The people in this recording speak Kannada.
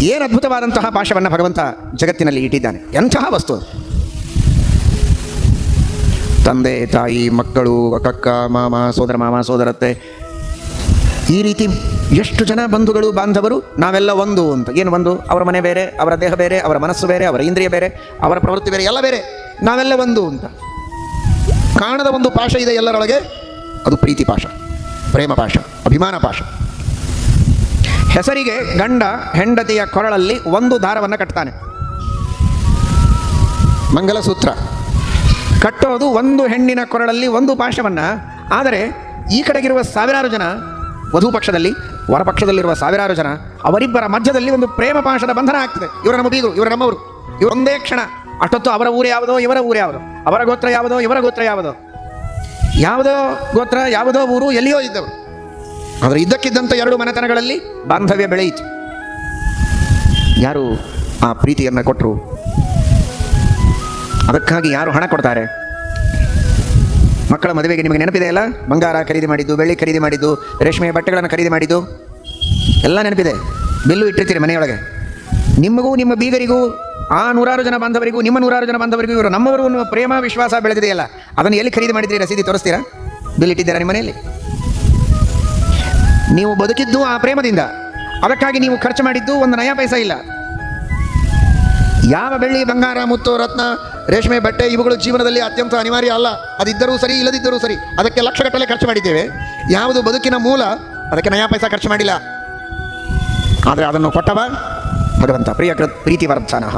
ಏನು ಅದ್ಭುತವಾದಂತಹ ಪಾಶವನ್ನು ಭಗವಂತ ಜಗತ್ತಿನಲ್ಲಿ ಇಟ್ಟಿದ್ದಾನೆ? ಎಂತಹ ವಸ್ತು ತಂದೆ, ತಾಯಿ, ಮಕ್ಕಳು, ಅಕ್ಕಕ್ಕ, ಮಾಮ, ಸೋದರ, ಮಾಮ, ಸೋದರತ್ತೆ. ಈ ರೀತಿ ಎಷ್ಟು ಜನ ಬಂಧುಗಳು, ಬಾಂಧವರು? ನಾವೆಲ್ಲ ಒಂದು ಅಂತ. ಏನು ಒಂದು? ಅವರ ಮನೆ ಬೇರೆ, ಅವರ ದೇಹ ಬೇರೆ, ಅವರ ಮನಸ್ಸು ಬೇರೆ, ಅವರ ಇಂದ್ರಿಯ ಬೇರೆ, ಅವರ ಪ್ರವೃತ್ತಿ ಬೇರೆ, ಎಲ್ಲ ಬೇರೆ. ನಾವೆಲ್ಲ ಒಂದು ಅಂತ. ಕಾಣದ ಒಂದು ಪಾಶ ಇದೆ ಎಲ್ಲರೊಳಗೆ. ಅದು ಪ್ರೀತಿ ಪಾಶ ಪ್ರೇಮ ಪಾಶ ಅಭಿಮಾನ ಪಾಶ ಹೆಸರಿಗೆ ಗಂಡ ಹೆಂಡತಿಯ ಕೊರಳಲ್ಲಿ ಒಂದು ದಾರವನ್ನು ಕಟ್ತಾನೆ. ಮಂಗಲಸೂತ್ರ. ಕಟ್ಟೋದು ಒಂದು ಹೆಣ್ಣಿನ ಕೊರಳಲ್ಲಿ ಒಂದು ಪಾಶವನ್ನು. ಆದರೆ ಈ ಕಡೆಗಿರುವ ಸಾವಿರಾರು ಜನ ವಧು ಪಕ್ಷದಲ್ಲಿ ವರ ಪಕ್ಷದಲ್ಲಿರುವ ಸಾವಿರಾರು ಜನ ಅವರಿಬ್ಬರ ಮಧ್ಯದಲ್ಲಿ ಒಂದು ಪ್ರೇಮ ಪಾಶದ ಬಂಧನ ಆಗ್ತದೆ. ಇವರ ನಮ್ಮ ಬೀಗರು ಇವರು ನಮ್ಮವರು. ಇವರು ಒಂದೇ ಕ್ಷಣ. ಅಷ್ಟೊತ್ತು ಅವರ ಊರು ಯಾವುದೋ ಇವರ ಊರು ಯಾವುದೋ. ಅವರ ಗೋತ್ರ ಯಾವುದೋ ಇವರ ಗೋತ್ರ ಯಾವುದೋ. ಯಾವುದೋ ಗೋತ್ರ ಯಾವುದೋ ಊರು ಎಲ್ಲಿಯೋ ಇದ್ದವರು. ಆದರೆ ಇದ್ದಕ್ಕಿದ್ದಂಥ ಎರಡು ಮನೆತನಗಳಲ್ಲಿ ಬಾಂಧವ್ಯ ಬೆಳೆಯಿತು. ಯಾರು ಆ ಪ್ರೀತಿಯನ್ನು ಕೊಟ್ಟರು ಅದಕ್ಕಾಗಿ ಯಾರು ಹಣ ಕೊಡ್ತಾರೆ? ಮಕ್ಕಳ ಮದುವೆಗೆ ನಿಮಗೆ ನೆನಪಿದೆ ಅಲ್ಲ? ಬಂಗಾರ ಖರೀದಿ ಮಾಡಿದ್ದು, ಬೆಳ್ಳಿ ಖರೀದಿ ಮಾಡಿದ್ದು, ರೇಷ್ಮೆ ಬಟ್ಟೆಗಳನ್ನು ಖರೀದಿ ಮಾಡಿದ್ದು? ಎಲ್ಲ ನೆನಪಿದೆ. ಬಿಲ್ಲು ಇಟ್ಟಿರ್ತೀರಿ ಮನೆಯೊಳಗೆ. ನಿಮಗೂ, ನಿಮ್ಮ ಬೀಗರಿಗೂ, ಆ ನೂರಾರು ಜನ ಬಾಂಧವರಿಗೂ, ನಿಮ್ಮ ನೂರಾರು ಜನ ಬಾಂಧವರಿಗೂ ಇವರು ನಮ್ಮವರು ಪ್ರೇಮ, ವಿಶ್ವಾಸ ಬೆಳೆದಿದೆಯಲ್ಲ? ಅದನ್ನು ಎಲ್ಲಿ ಖರೀದಿ ಮಾಡಿದ್ರಿ ರಸೀದಿ ತೋರಿಸ್ತೀರಾ? ಬಿಲ್ ಇಟ್ಟಿದ್ದೀರಾ ನಿಮ್ಮ ಮನೆಯಲ್ಲಿ? ನೀವು ಬದುಕಿದ್ದು ಆ ಪ್ರೇಮದಿಂದ. ಅದಕ್ಕಾಗಿ ನೀವು ಖರ್ಚು ಮಾಡಿದ್ದು ಒಂದು ನಯ ಪೈಸ ಇಲ್ಲ. ಯಾವ ಬೆಳ್ಳಿ, ಬಂಗಾರ, ಮುತ್ತು, ರತ್ನ, ರೇಷ್ಮೆ, ಬಟ್ಟೆ, ಇವುಗಳು ಜೀವನದಲ್ಲಿ ಅತ್ಯಂತ ಅನಿವಾರ್ಯ ಅಲ್ಲ. ಅದಿದ್ದರೂ ಸರಿ, ಇಲ್ಲದಿದ್ದರೂ ಸರಿ, ಅದಕ್ಕೆ ಲಕ್ಷಗಟ್ಟಲೆ ಖರ್ಚು ಮಾಡಿದ್ದೇವೆ. ಯಾವುದು ಬದುಕಿನ ಮೂಲ, ಅದಕ್ಕೆ ನಯಾ ಪೈಸ ಖರ್ಚು ಮಾಡಿಲ್ಲ. ಆದರೆ ಅದನ್ನು ಕೊಟ್ಟವ ಭಗವಂತ, ಪ್ರಿಯ ಕೃತ್ ಪ್ರೀತಿ ವರ್ಧನಃ